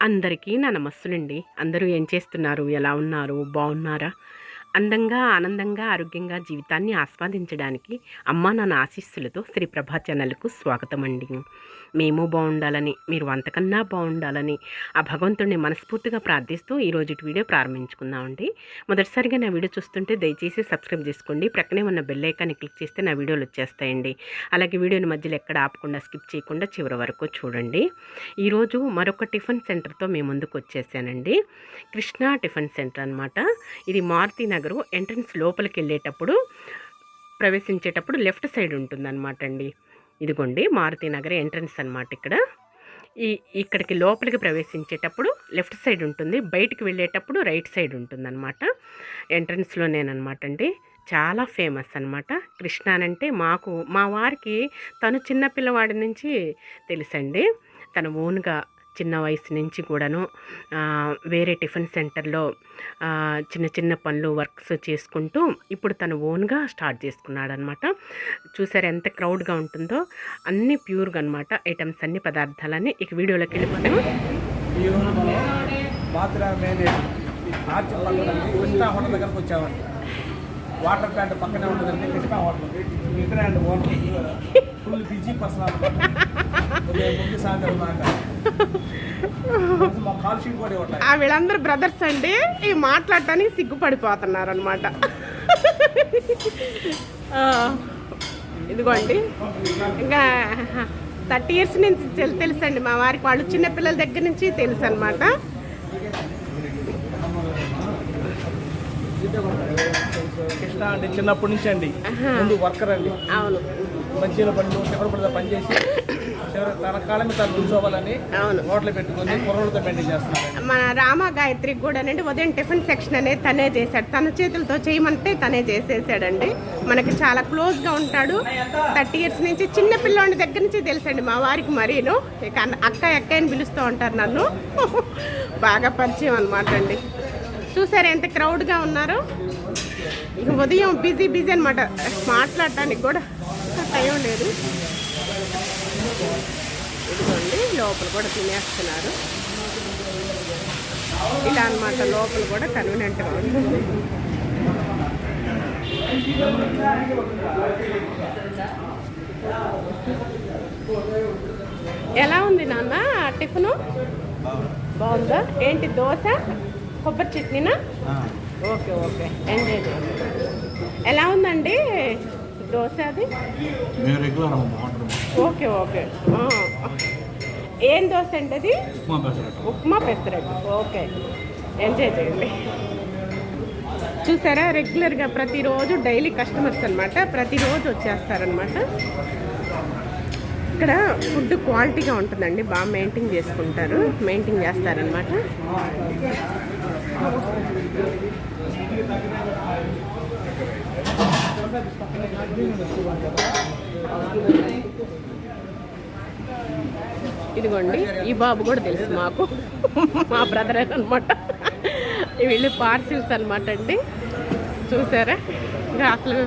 అందరికీ నా నమస్సులండి. అందరూ ఏం చేస్తున్నారు? ఎలా ఉన్నారు? బాగున్నారా? అందంగా ఆనందంగా ఆరోగ్యంగా జీవితాన్ని ఆస్వాదించడానికి అమ్మ నాన్న ఆశీస్సులతో శ్రీ ప్రభా ఛానల్కు స్వాగతం అండి. మేము బాగుండాలని మీరు అంతకన్నా బాగుండాలని ఆ భగవంతుడిని మనస్ఫూర్తిగా ప్రార్థిస్తూ ఈరోజు వీడియో ప్రారంభించుకుందామండి. మొదటిసారిగా నా వీడియో చూస్తుంటే దయచేసి సబ్స్క్రైబ్ చేసుకోండి. ప్రక్కనే ఉన్న బెల్ ఐకాన్ని క్లిక్ చేస్తే నా వీడియోలు వచ్చేస్తాయండి. అలాగే వీడియోని మధ్యలో ఎక్కడ ఆపకుండా స్కిప్ చేయకుండా చివరి వరకు చూడండి. ఈరోజు మరొక టిఫిన్ సెంటర్తో మేము ముందుకు వచ్చేసానండి. కృష్ణా టిఫిన్ సెంటర్ అనమాట ఇది మారుతి నగరు ఎంట్రన్స్ లోపలికి వెళ్ళేటప్పుడు ప్రవేశించేటప్పుడు లెఫ్ట్ సైడ్ ఉంటుందన్నమాట అండి ఇదిగోండి మారుతి నగర్ ఎంట్రన్స్ అనమాట ఇక్కడ. ఈ ఇక్కడికి లోపలికి ప్రవేశించేటప్పుడు లెఫ్ట్ సైడ్ ఉంటుంది బయటికి వెళ్ళేటప్పుడు రైట్ సైడ్ ఉంటుందన్నమాట. ఎంట్రన్స్లోనేనమాట అండి చాలా ఫేమస్ అనమాట కృష్ణానంటే మాకు మా వారికి తను చిన్నపిల్లవాడి నుంచి తెలుసండి. తన ఓన్గా చిన్న వయసు నుంచి కూడాను వేరే టిఫిన్ సెంటర్లో చిన్న చిన్న పనులు వర్క్స్ చేసుకుంటూ ఇప్పుడు తను ఓన్గా స్టార్ట్ చేసుకున్నాడు అనమాట చూసారు ఎంత క్రౌడ్గా ఉంటుందో? అన్ని ప్యూర్గా అనమాట ఐటమ్స్ అన్ని పదార్థాలన్నీ. ఇక వీడియోలోకి వెళ్ళిపోతాము ఈ రోజు హోటల్ దగ్గరకు వచ్చామండి వాటర్ ప్లాంట్ పక్కనే ఉంటుందండి కృష్ణా హోటల్ ఇక్కడే అండి ఓన్లీ ఫుల్ బిజీ పర్సన్ ఉదయం సాయంత్రం దాకా. వీళ్ళందరూ బ్రదర్స్ అండి ఇవి మాట్లాడటానికి సిగ్గుపడిపోతున్నారు అనమాట. ఇదిగోండి. ఇంకా థర్టీ ఇయర్స్ నుంచి తెలు- తెలుసండి మా వారికి వాళ్ళు చిన్న పిల్లల దగ్గర నుంచి తెలుసు అనమాట కృష్ణ అండి చిన్నప్పటి నుంచి అండి. ముందు వర్కర్ అండి. అవును. మంచిగా పనులు చివరి పడితే పనిచేసి చివరి తన కాలం మీద తను కూర్చోవాలని అవును. హోటల్ పెట్టుకొని కుర్రలతో మెయింటైన్ చేస్తున్నాడు మన రామ గాయత్రికి కూడా అండి ఉదయం టిఫిన్ సెక్షన్ అనేది తనే చేశాడు. తన చేతులతో చేయమంటే తనే చేసేసాడండి. మనకి చాలా క్లోజ్గా ఉంటాడు. థర్టీ ఇయర్స్ నుంచి చిన్న పిల్లోడి దగ్గర నుంచి తెలుసండి మా వారికి మరీను. ఇక అక్క అక్క అని పిలుస్తూ ఉంటారు నన్ను. బాగా పరిచయం అనమాట అండి. చూసారు ఎంత క్రౌడ్గా ఉన్నారో? ఇక ఉదయం బిజీ బిజీ అనమాట మాట్లాడటానికి కూడా టైం లేదు. ఇదిగోండి లోపల కూడా తినేస్తున్నారు. ఇలా అన్నమాట లోపల కూడా కన్వీనియంట్గా ఉంటుంది ఎలా ఉంది నాన్న టిఫిను? బాగుందా. ఏంటి దోశ? కొబ్బరి చట్నీనా? Okay okay. ఎంజాయ్ చేయండి ఎలా ఉందండి దోశ అది? Okay okay. ఏం దోశ అండి అది? ఉప్మా పెసరట్టు. ఓకే. ఎంజాయ్ చేయండి. చూసారా? రెగ్యులర్గా ప్రతిరోజు డైలీ కస్టమర్స్ అనమాట ప్రతిరోజు వచ్చేస్తారనమాట ఇక్కడ ఫుడ్ క్వాలిటీగా ఉంటుందండి. బాగా మెయింటైన్ చేసుకుంటారు. మెయింటైన్ చేస్తారనమాట ఇదిగోండి ఈ బాబు కూడా తెలుసు మాకు. మా బ్రదర్ అనమాట వీళ్ళు పార్సిల్స్ అనమాట అండి. చూసారా? ఇంకా అసలు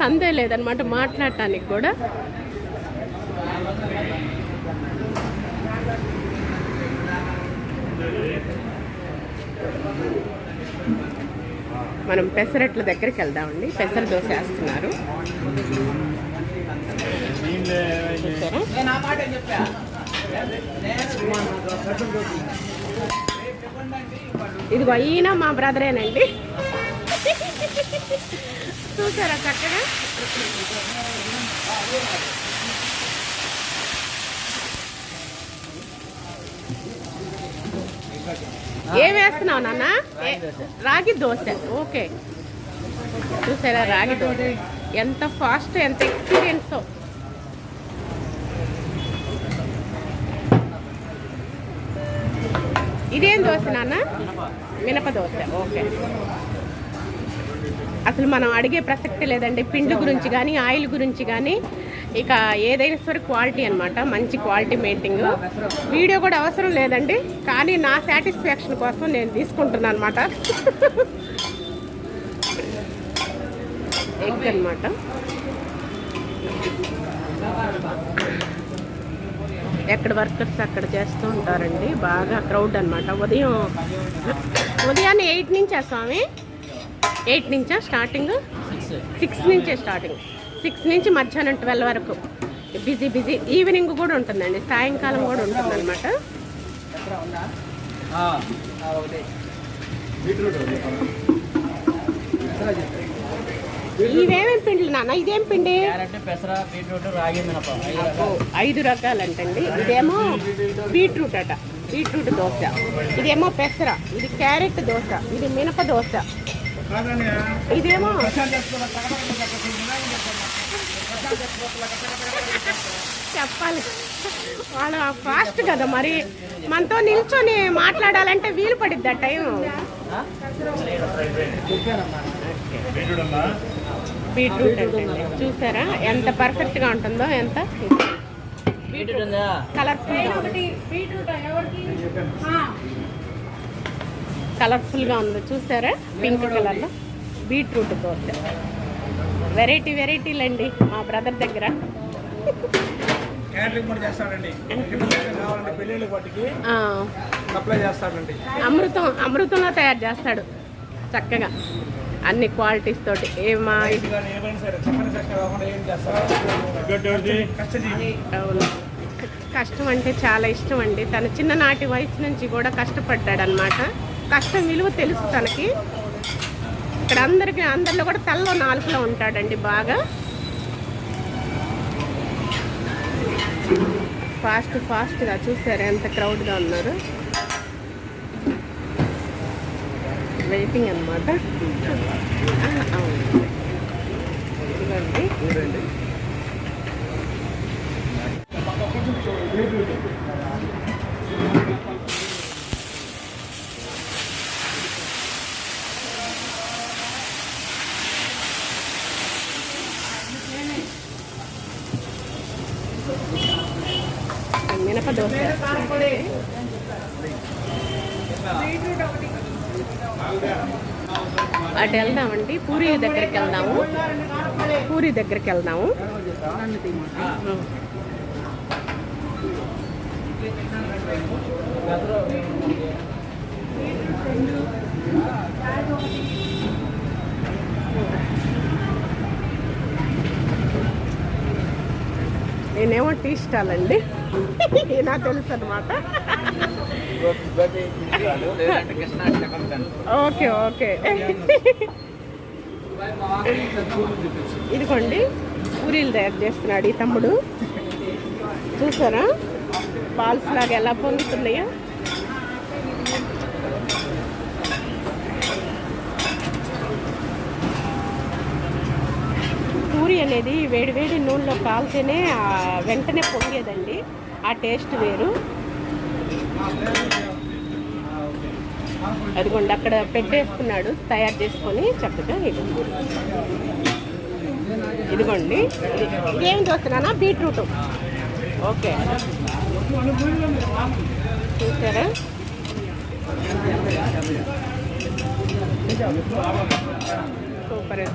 సందే లేదనమాట మాట్లాడటానికి కూడా. మనం పెసరట్ల దగ్గరికి వెళ్దామండి. పెసర దోశ వేస్తున్నారు. ఇది అయినా మా బ్రదరేనండి చూసారా చక్కగా? ఏం వేస్తున్నావు నాన్న? రాగి దోశ. ఓకే. చూసారా రాగి దోశ? ఎంత ఫాస్ట్ ఎంత ఎక్స్పీరియన్స్ ఇదేం దోశ నాన్న? మినప దోశ. ఓకే. అసలు మనం అడిగే ప్రసక్తి లేదండి. పిండి గురించి కానీ ఆయిల్ గురించి కానీ ఇక ఏదైనా సరే క్వాలిటీ అనమాట మంచి క్వాలిటీ మెయింటింగ్. వీడియో కూడా అవసరం లేదండి కానీ నా సాటిస్ఫాక్షన్ కోసం నేను తీసుకుంటున్నాను అనమాట ఎగ్ అనమాట ఎక్కడ వర్కర్స్ అక్కడ చేస్తూ ఉంటారండి బాగా క్రౌడ్ అన్నమాట. ఉదయం ఉదయాన్నే ఎయిట్ నుంచా స్వామి? ఎయిట్ నుంచా స్టార్టింగ్? సిక్స్ నుంచే స్టార్టింగ్. సిక్స్ నుంచి మధ్యాహ్నం ట్వెల్వ్ వరకు. Busy busy. ఈవినింగ్ కూడా ఉంటుందండి. సాయంకాలం కూడా ఉంటుంది అనమాట ఇవేమేం పిండిలు నాన్న? ఇదేం పిండి? క్యారెట్ పెసర బీట్రూట్ రాగి మినప. ఐదు రకాలంటండి. ఇదేమో బీట్రూట్ అట. బీట్రూట్ దోశ. ఇదేమో పెసర. ఇది క్యారెట్ దోశ. ఇది మినప దోశ. ఇదేమో చెప్పాలి. వాళ్ళు ఫాస్ట్ కదా మరి. మనతో నిల్చొని మాట్లాడాలంటే వీలు పడిద్ది ఆ టైం బీట్రూట్ అంటే చూసారా? ఎంత పర్ఫెక్ట్గా ఉంటుందో ఎంత? బీట్రూట్ కలర్ఫుల్గా ఉంది. చూసారా? పింక్ కలర్లో బీట్రూట్ దోశ వెరైటీ వెరైటీలు అండి మా బ్రదర్ దగ్గర. అమృతం అమృతంలో తయారు చేస్తాడు చక్కగా. అన్ని క్వాలిటీస్ తోటి. ఏ మా ఇది కానీ ఏమైనా సరే చెప్పని సెక్షన్ కాకుండా ఏం చేస్తారు కష్టజీవి. అవును. కష్టం అంటే చాలా ఇష్టం అండి తన చిన్ననాటి వయసు నుంచి కూడా కష్టపడ్డాడు అనమాట కష్టం విలువ తెలుసు తనకి. ఇక్కడ అందరికి అందరిలో కూడా తల్లో నాలుగులో ఉంటాడండి బాగా. ఫాస్ట్ ఫాస్ట్గా చూసారు ఎంత క్రౌడ్గా ఉన్నారు? వెయిటింగ్ అనమాట చూడండి. ఇదిగోండి దోశ అటు వెళ్దామండి. పూరి దగ్గరికి వెళ్దాము. పూరి దగ్గరికి వెళ్దాము. నేనేమో టీ స్టాల్ అండి. నాకు తెలుసు అనమాట ఓకే ఓకే. ఇదిగోండి పూరీలు తయారు చేస్తున్నాడు ఈ తమ్ముడు. చూసారా? పాల్స్ లాగా ఎలా పొందుతున్నాయో పూరి అనేది వేడి వేడి నూనెలో కాల్తేనే వెంటనే పొంగేదండి. ఆ టేస్ట్ వేరు. అదిగోండి అక్కడ పెట్టేసుకున్నాడు తయారు చేసుకొని చక్కగా ఇది ఇదిగోండి. ఇది- ఇదేం చూస్తున్నానా బీట్రూట్. ఓకే. చూసారా? సూపర్.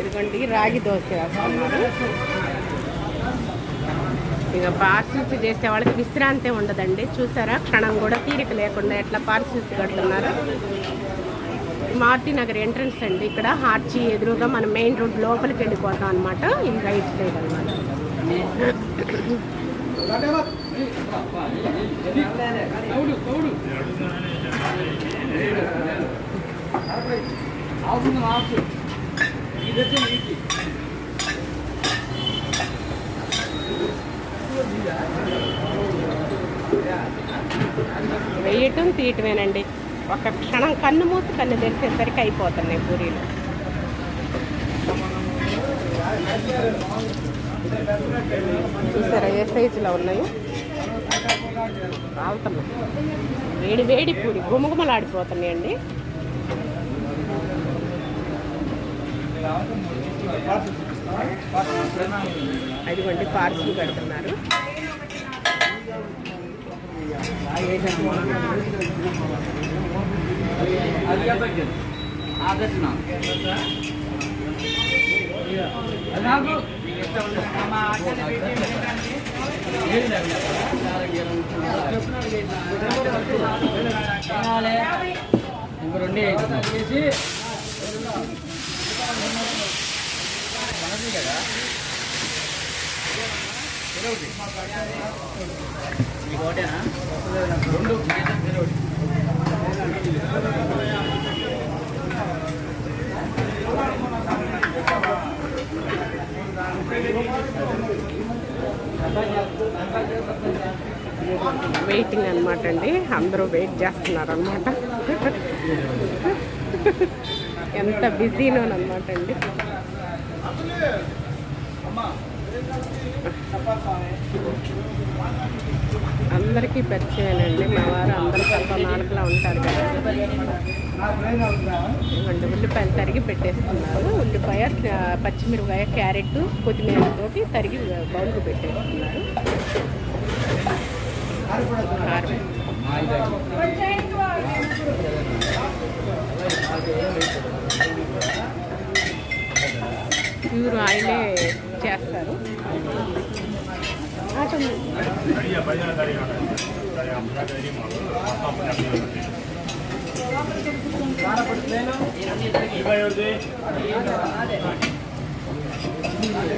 ఇదిగోండి రాగి దోశ. వేస్తున్నారు ఇక పార్సిల్స్ చేసే వాళ్ళకి విశ్రాంతి ఉండదండి. చూసారా? క్షణం కూడా తీరిక లేకుండా ఎట్లా పార్సిల్స్ కడుతున్నారు? మారుతి నగర్ ఎంట్రన్స్ అండి ఇక్కడ. హార్చి ఎదురుగా మనం మెయిన్ రోడ్ లోపలికి వెళ్ళిపోతాం అనమాట ఇది రైట్ సైడ్ అనమాట వేయటం తీయటమేనండి. ఒక క్షణం కన్ను మూసి కన్ను తెరిచేసరికి అయిపోతున్నాయి పూరీలు. చూసారా ఏ సైజులో ఉన్నాయి? రాలుతున్నాయి వేడి వేడి పూరి గుమగుమలాడిపోతున్నాయండి అదిగోండి పార్సిల్ పెడుతున్నారు. ఇంకో రెండు వేసి మనది కదా వెయిటింగ్ అనమాట అండి. అందరూ వెయిట్ చేస్తున్నారు అనమాట ఎంత బిజీనో అనమాట అండి. అందరికీ పరిచయమేనండి మా వారు అందరూ స్వల్ప నాలుగులా ఉంటారు కదా. ఇవ్వండి ఉల్లిపాయలు తరిగి పెట్టేస్తున్నారు. ఉల్లిపాయ పచ్చిమిరపకాయ క్యారెట్ కొత్తిమీరతోటి తరిగి బౌల్కి పెట్టేస్తున్నారు. ప్యూర్ ఆయిలే చేస్తారు.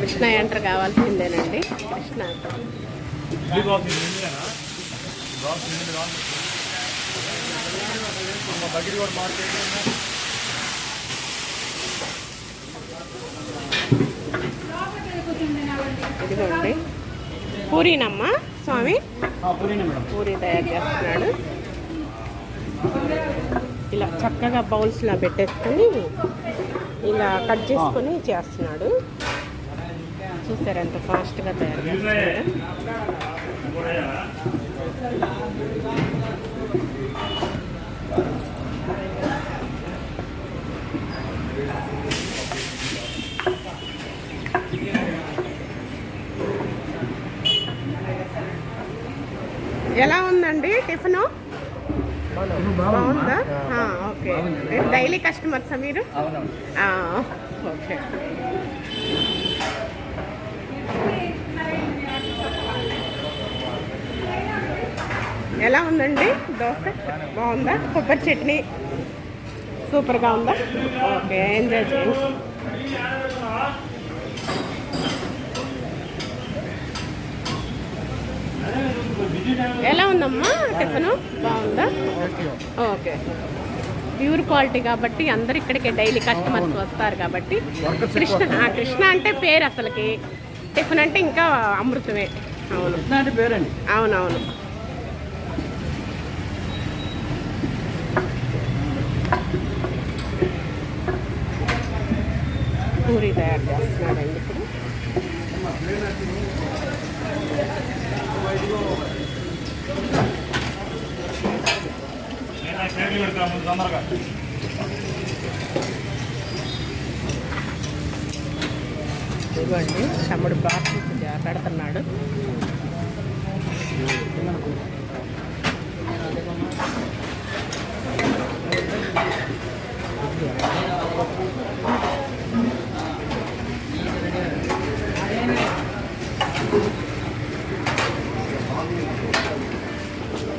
కృష్ణ ఎంటర్ కావాల్సిందేనండి. కృష్ణ. మార్కెట్ ఇదిగోండి. పూరీనమ్మా స్వామి? పూరి తయారు చేస్తున్నాడు. ఇలా చక్కగా బౌల్స్లో పెట్టేసుకొని ఇలా కట్ చేసుకొని చేస్తున్నాడు. చూసారు ఎంత ఫాస్ట్గా తయారు చేస్తున్నాడు. ఎలా ఉందండి టిఫిను? బాగుందా? ఓకే. డైలీ కస్టమర్సా మీరు? ఓకే. ఎలా ఉందండి దోశ? బాగుందా? కొబ్బరి చట్నీ? సూపర్గా ఉందా? ఓకే ఎంజాయ్ చేయండి. ఎలా ఉందమ్మా టిఫిన్? బాగుందా? ఓకే. ప్యూర్ క్వాలిటీ కాబట్టి అందరు ఇక్కడికి డైలీ కస్టమర్స్ వస్తారు కాబట్టి కృష్ణ కృష్ణ అంటే పేరు అసలుకి. టిఫిన్ అంటే ఇంకా అమృతమే. అవును. అవునవును. పూరి తయారు చేస్తున్నాడండి తొందరగా. ఇదిగోండి తమ్ముడు బాక్స్ పెడుతున్నాడు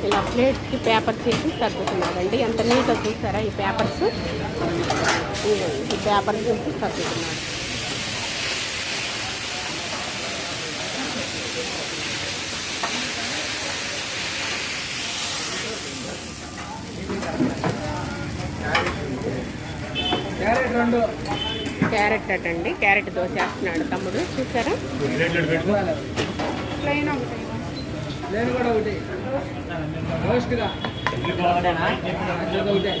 ఇలా ప్లేట్స్కి పేపర్స్ వేసి సర్దుతున్నారండి. ఎంత నీట్గా చూసారా ఈ పేపర్స్? ఈ పేపర్స్ వేసి సర్దుతున్నారు. క్యారెట్ అటండి. క్యారెట్ దోశ వేస్తున్నాడు తమ్ముడు. చూసారా? ప్లెయిన్ ఒకటి. నేను కూడా ఒకటి. రోస్ట్గా ఒకటే.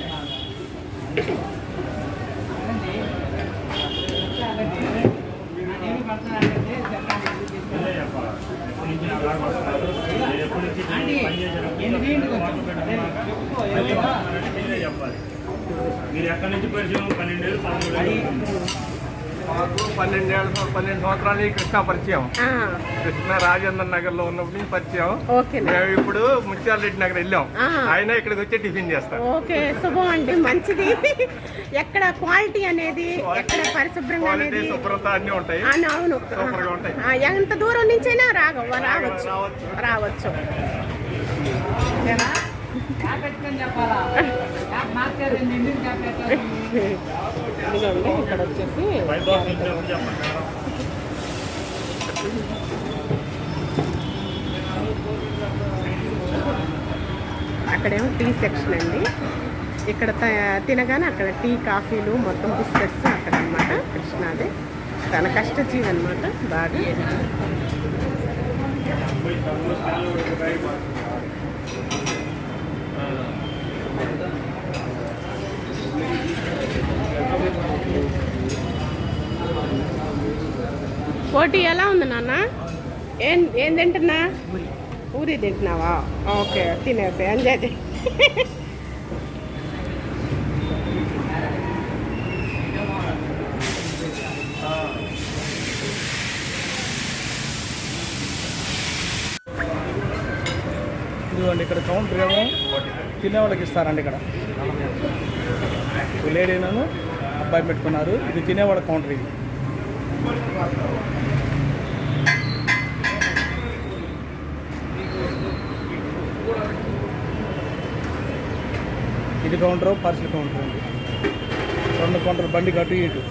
మీరు ఎక్కడి నుంచి పరిచయం? పన్నెండేళ్ళు పదమూడు మాకు పన్నెండేళ్ళ పన్నెండు సంవత్సరాల నుంచి కృష్ణా పరిచయం. కృష్ణ రాజేంద్ర నగర్లో ఉన్నప్పటి నుంచి పరిచయం మేము ఇప్పుడు ముత్యాలరెడ్డి నగర్ వెళ్ళాం. ఆయన ఇక్కడికి వచ్చి టిఫిన్ చేస్తాం. ఓకే శుభం అండి. మంచిది. ఎక్కడ క్వాలిటీ అనేది ఎక్కడ పరిశుభ్రంగా అనేది శుభ్రత అన్ని ఉంటాయి. అవును. సూపర్గా ఉంటాయి. ఎంత దూరం నుంచైనా రాగ రావచ్చు. రావచ్చు. ఇక్కడ వచ్చేసి అక్కడేమో టీ సెక్షన్ అండి. ఇక్కడ త- తినగానే అక్కడ టీ కాఫీలు మొత్తం బిస్కెట్స్ అక్కడ అనమాట కృష్ణాది. తన కష్టజీవి అనమాట బాగా. పోటీ ఎలా ఉంది నాన్న? ఏం ఏం తింటున్నా? పూరి. తింటున్నావా? ఓకే తినేసి ఎంజాయ్ చేయి. ఇదిగోండి ఇక్కడ కౌంటర్ ఏమో తినేవాళ్ళకి ఇస్తారండి ఇక్కడ. లేడీలను అబ్బాయి పెట్టుకున్నారు. ఇది తినేవాళ్ళ కౌంటర్ ఇది. ఇది కౌంటర్ పార్సల్ కౌంటర్ అండి. రెండు కౌంటర్ బండి కట్టు ఇటు.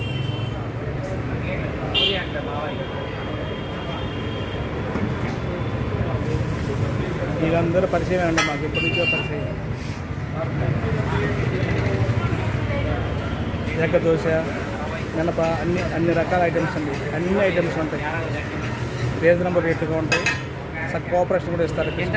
వీళ్ళందరూ పరిచయం అండి మాకు ఎప్పటి నుంచో పరిచయం. ఎక్క దోశ మినప అన్ని అన్ని రకాల ఐటమ్స్ అండి. అన్ని ఐటమ్స్ ఉంటాయి. రీజనబుల్ రేట్గా ఉంటాయి. సార్ కోఆపరేషన్ కూడా ఇస్తారు రేట్లు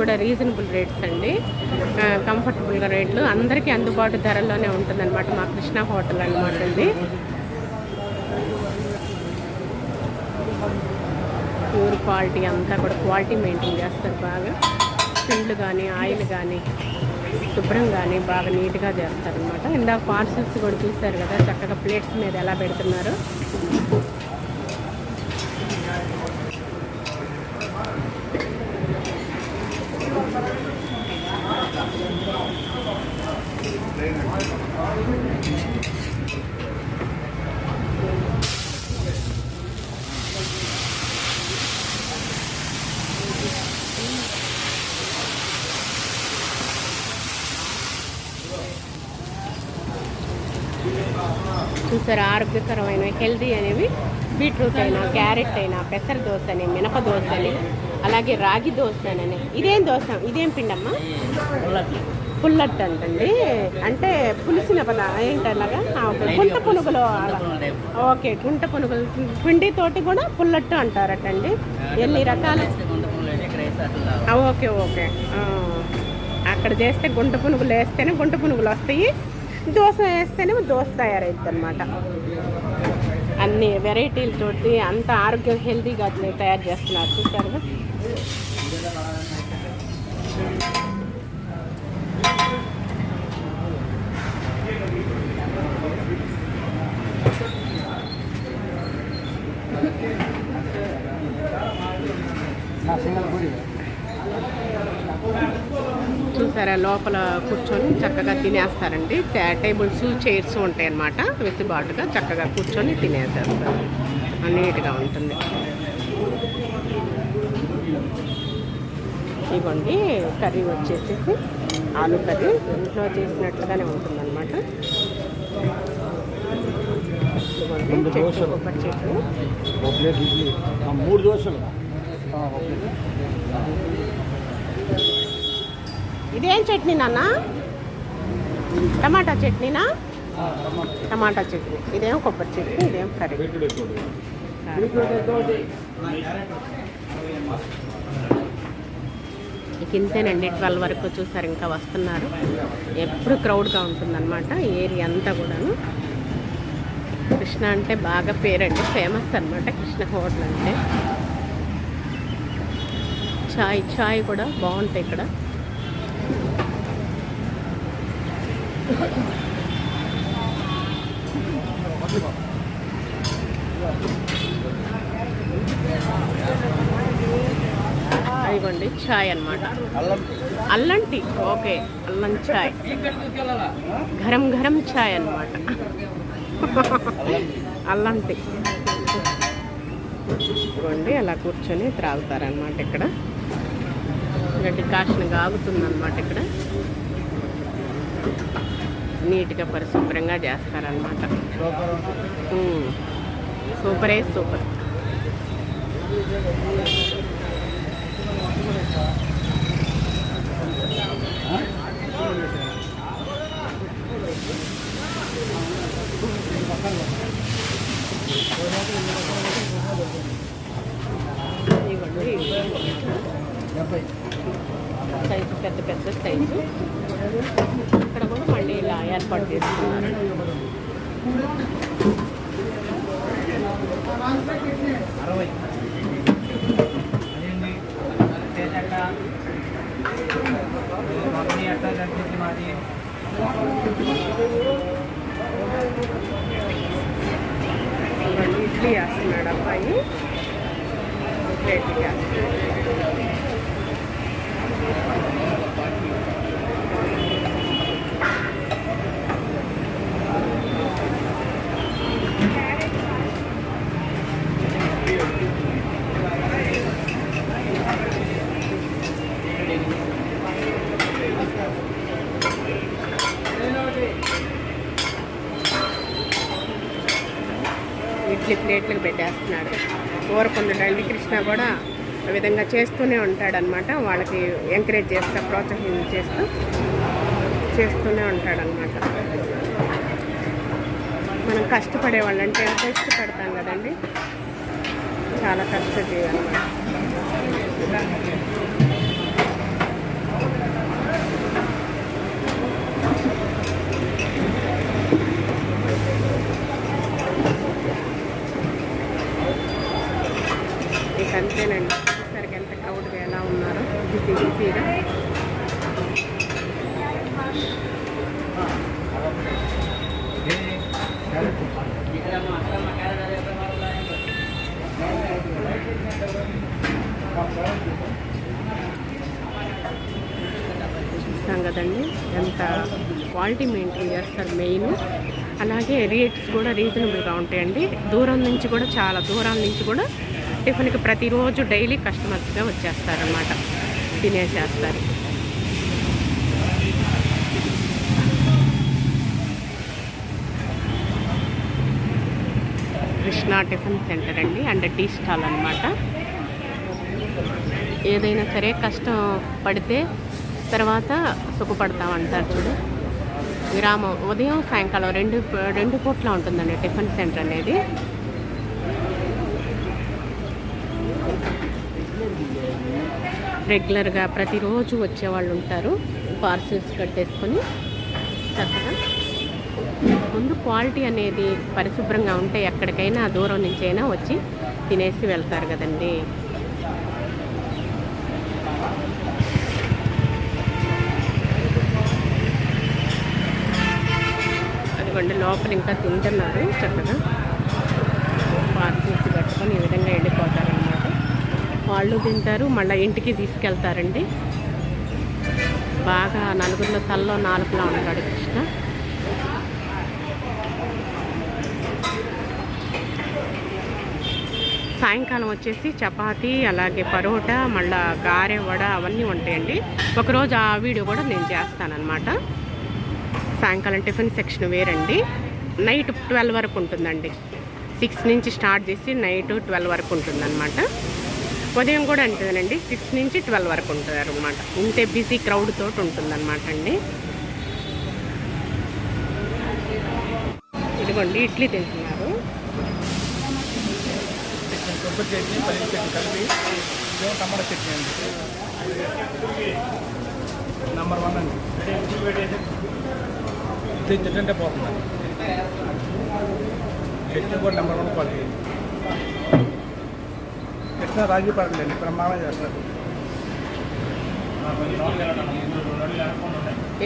కూడా రీజనబుల్ రేట్స్ అండి. కంఫర్టబుల్గా రేట్లు. అందరికీ అందుబాటు ధరల్లోనే ఉంటుందన్నమాట. మా కృష్ణ హోటల్ అనమాట ఇది. ప్యూర్ క్వాలిటీ అంతా కూడా క్వాలిటీ మెయింటైన్ చేస్తారు బాగా. పిండ్లు కానీ ఆయిల్ కానీ శుభ్రం కానీ బాగా నీట్గా చేస్తారనమాట ఇందాక పార్సల్స్ కూడా చూశారు కదా చక్కగా ప్లేట్స్ మీద ఎలా పెడుతున్నారు చూసారు ఆరోగ్యకరమైన హెల్దీ అనేవి బీట్రూట్ అయినా క్యారెట్ అయినా పెసర దోశ అని మినప దోశ అని అలాగే రాగి దోశ అని ఇదేం దోశ ఇదేం పిండమ్మా? పుల్లట్ అంటండి. అంటే పులిసిన పద ఏంటి అలాగా. గుంట పునుగులు. ఓకే గుంట పునుగులు. పిండితోటి కూడా పుల్లట్టు అంటారటండి. ఎన్ని రకాల? Okay okay. అక్కడ చేస్తే గుంట పునుగులు వేస్తేనే గుంట పునుగులు వస్తాయి. దోశ వేస్తేనే దోశ తయారైద్ది అనమాట అన్ని వెరైటీలతోటి అంత ఆరోగ్యం హెల్తీగా తయారు చేస్తున్నారు. చూసారుగా చూసారా లోపల కూర్చొని చక్కగా తినేస్తారండి. టేబుల్స్ చైర్స్ ఉంటాయి అన్నమాట వెసుబాటుగా చక్కగా కూర్చొని తినేసేస్తారు నీట్గా ఉంటుంది. ఇవ్వండి. కర్రీ వచ్చేసేసి ఆలు కర్రీ. ఇంట్లో చేసినట్లుగానే ఉంటుందన్నమాట. కొబ్బరి ఆ మూడు దోశలు. ఇదేం చట్నీ నాన్న? టమాటా చట్నీనా? టమాటా చట్నీ. ఇదేం కొబ్బరి చట్నీ ఇదేం కర్రీ? ఇక ఇంతేనండి ట్వెల్వ్ వరకు చూసారు ఇంకా వస్తున్నారు. ఎప్పుడు క్రౌడ్గా ఉంటుందన్నమాట ఏరియా అంతా కూడాను. కృష్ణ అంటే బాగా పేరండి ఫేమస్ అన్నమాట కృష్ణ హోటల్ అంటే. చాయ్ చాయ్ కూడా బాగుంటాయి ఇక్కడ. ఇవ్వండి చాయ్ అనమాట అల్లం టీ ఓకే అల్లం చాయ్. గరం గరం చాయ్ అనమాట అల్లం టీ. ఇదిగోండి అలా కూర్చొని త్రాగుతారనమాట ఇక్కడ. గడ్డి కాసిన ఆగుతుందన్నమాట ఇక్కడ. నీట్గా పరిశుభ్రంగా చేస్తారనమాట సూపరే సూపర్. ఇవ్వండి సైజు పెద్ద పెద్ద సైజు. ఏర్పాటు చేసుకున్నారు విధంగా చేస్తూనే ఉంటాడనమాట. వాళ్ళకి ఎంకరేజ్ చేస్తూ ప్రోత్సాహం చేస్తూ చేస్తూనే ఉంటాడనమాట. మనం కష్టపడే వాళ్ళంటే ఎంతో ఇష్టపడతాం కదండి? చాలా కష్టజీవనమాట. అంతేనండి సరిగ్గా ఎంత క్రౌడ్గా ఎలా ఉన్నారో బిజీ చూస్తాం కదండి. ఎంత క్వాలిటీ మెయింటైన్ చేస్తారు మెయిన్. అలాగే రేట్స్ కూడా రీజనబుల్గా ఉంటాయండి. దూరం నుంచి కూడా చాలా దూరం నుంచి కూడా టిఫిన్కి ప్రతిరోజు డైలీ కస్టమర్స్గా వచ్చేస్తారనమాట తినేసేస్తారు. కృష్ణా టిఫిన్ సెంటర్ అండి అండ్ టీ స్టాల్ అనమాట ఏదైనా సరే కష్టం పడితే తర్వాత సుఖపడతామంటారు చూడు. విరామం ఉదయం సాయంకాలం రెండు రెండు పూట్ల ఉంటుందండి టిఫిన్ సెంటర్ అనేది. రెగ్యులర్గా ప్రతిరోజు వచ్చేవాళ్ళు ఉంటారు. పార్సిల్స్ కట్టేసుకొని చక్కగా ముందు క్వాలిటీ అనేది పరిశుభ్రంగా ఉంటే ఎక్కడికైనా దూరం నుంచి అయినా వచ్చి తినేసి వెళ్తారు కదండి. అదిగోండి లోపల ఇంకా తింటున్నారు చక్కగా పార్సిల్స్ కట్టుకొని ఈ విధంగా వెళ్ళిపోతారనమాట వాళ్ళు తింటారు మళ్ళీ ఇంటికి తీసుకెళ్తారండి. బాగా నలుగురిలో తల్లో నాలుగులా ఉంటాడు కృష్ణ. సాయంకాలం వచ్చేసి చపాతి అలాగే పరోటా మళ్ళా గారె వడ అవన్నీ ఉంటాయండి. ఒకరోజు ఆ వీడియో కూడా నేను చేస్తానన్నమాట. సాయంకాలం టిఫిన్ సెక్షన్ వేరండి. నైట్ ట్వెల్వ్ వరకు ఉంటుందండి. సిక్స్ నుంచి స్టార్ట్ చేసి నైట్ ట్వెల్వ్ వరకు ఉంటుందన్నమాట. ఉదయం కూడా ఉంటుందండి సిక్స్ నుంచి ట్వెల్వ్ వరకు ఉంటుంది అనమాట ఉంటే బిజీ క్రౌడ్ తోటి ఉంటుందన్నమాట అండి. ఇదిగోండి ఇడ్లీ తింటున్నారు. కొబ్బరి చట్నీ పల్లి చట్నీ కలిపి టమాటా చట్నీ అండి నెంబర్ వన్ అండి ఇది చట్నీ కూడా నెంబర్ వన్ క్వాలిటీ చట్నీ రాజీ పడలేండి బ్రహ్మాండం చేస్తారు.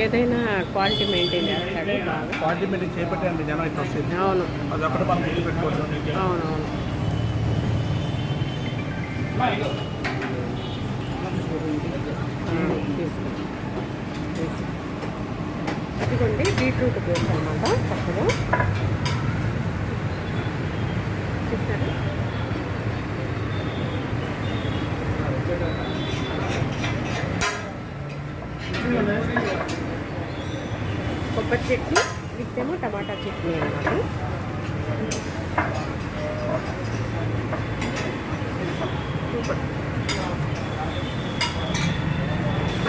ఏదైనా క్వాలిటీ మెయింటైన్ చేస్తాడు క్వాలిటీ మీటింగ్ చేపట్టండి జనం ఇట్లా వస్తుంది అవును. అది ఒకటి మనం గుర్తు పెట్టుకోవచ్చు. అవునవును. ఇదిగోండి బీట్రూట్ దోశ అనమాట చక్కగా చూస్తారా కొబ్బరి చట్నీ విత్తేమో టమాటా చట్నీ అన్నమాట.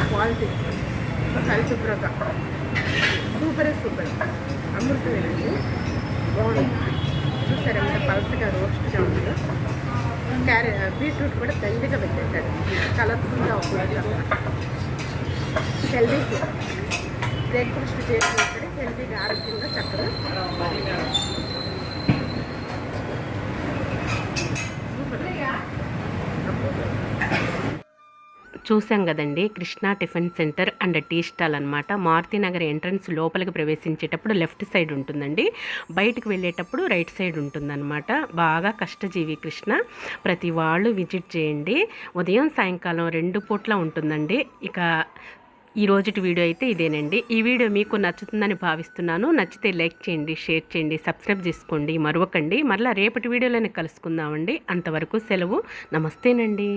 క్వాలిటీ. పరిశుభ్రత సూపరే సూపర్. అమృతమేనండి. బాగుంది. చూసారా ఎంత పలసగా రోస్ట్గా ఉంది. క్యారెట్ బీట్రూట్ కూడా దండిగా పెట్టేశాడు కలర్ఫుల్గా ఉంటుంది హెల్దీ బ్రేక్ఫాస్ట్ చేసినప్పుడే హెల్దీగా ఆరోగ్యంగా చక్కగా చూసాం కదండి Krishna tiffin center and tea stall అనమాట మారుతినగర్ ఎంట్రన్స్ లోపలికి ప్రవేశించేటప్పుడు లెఫ్ట్ సైడ్ ఉంటుందండి. బయటకు వెళ్ళేటప్పుడు రైట్ సైడ్ ఉంటుందన్నమాట. బాగా కష్టజీవి కృష్ణ ప్రతి వాళ్ళు విజిట్ చేయండి. ఉదయం సాయంకాలం రెండు పూట్ల ఉంటుందండి. ఇక ఈ రోజుటి వీడియో అయితే ఇదేనండి. ఈ వీడియో మీకు నచ్చుతుందని భావిస్తున్నాను. నచ్చితే లైక్ చేయండి షేర్ చేయండి సబ్స్క్రైబ్ చేసుకోండి మరొకండి. మరలా రేపటి వీడియోలోనే కలుసుకుందామండి. అంతవరకు సెలవు. నమస్తేనండి.